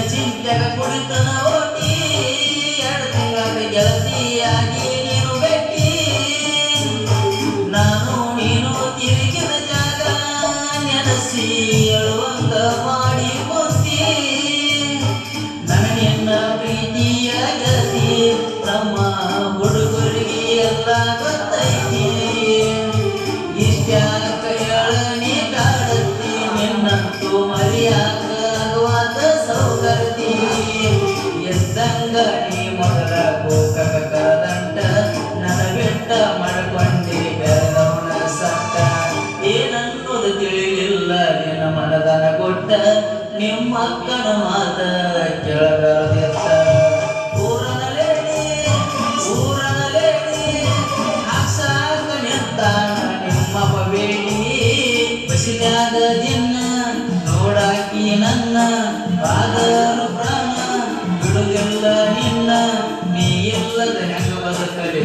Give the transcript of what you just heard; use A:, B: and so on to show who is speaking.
A: ಜಗ ಕುಡಿತನ ಓಟಿ ಎರಡು ತಿಂಗಳ ಗೆಳತಿಯಾಗಿ ನೀನು ಭೇಟಿ ನಾನು ನೀನು ತಿರುಗಿದ ಜಾಗ ನೆನೆಸಿ ಅಳುವಂಗ ಮಾಡಿ ಬಂತಿ ನನ್ನ ನಿನ್ನ ಪ್ರೀತಿಯ ಗೆಳತಿ ನಮ್ಮ ಹುಡುಗರಿಗೆ ಎಲ್ಲ ಗೊತ್ತೈತಿ ಇಷ್ಟ್ಯಾಕ ಹೇಳನಿ ಕಾಡತ್ತಿ ನಿನ್ನಂತೂ ಮರಿಯಾಕ ಆಗುವಾತ ಸೌಕರ್ತಿ ಎದ್ದಂಗ ನೀ ಮೊದಲ ಕೋಕಕ ಕರದಂಟ ನನ್ನ ಬೆಟ್ಟ ಮಾಡ್ಕೊಂಡಿ ಬೆರದವನ ಸಟ್ಟ ಏನನ್ನೋದು ತಿಳಿಲಿಲ್ಲ, ನಿನ್ನ ಮನದನ ಕೊಟ್ಟ, ನಿಮ್ಮ ಅಕ್ಕನ ಮಾತ ಬೇಡಿ ಬಸಿನ್ಯಾಗ ದಿನ ನೋಡಾಕಿ ನನ್ನ ಬಿಡುದಿಲ್ಲ ಇಲ್ಲ ನೀ ಎಲ್ಲದ ಹೆಂಗ ಬದುಕಲೆ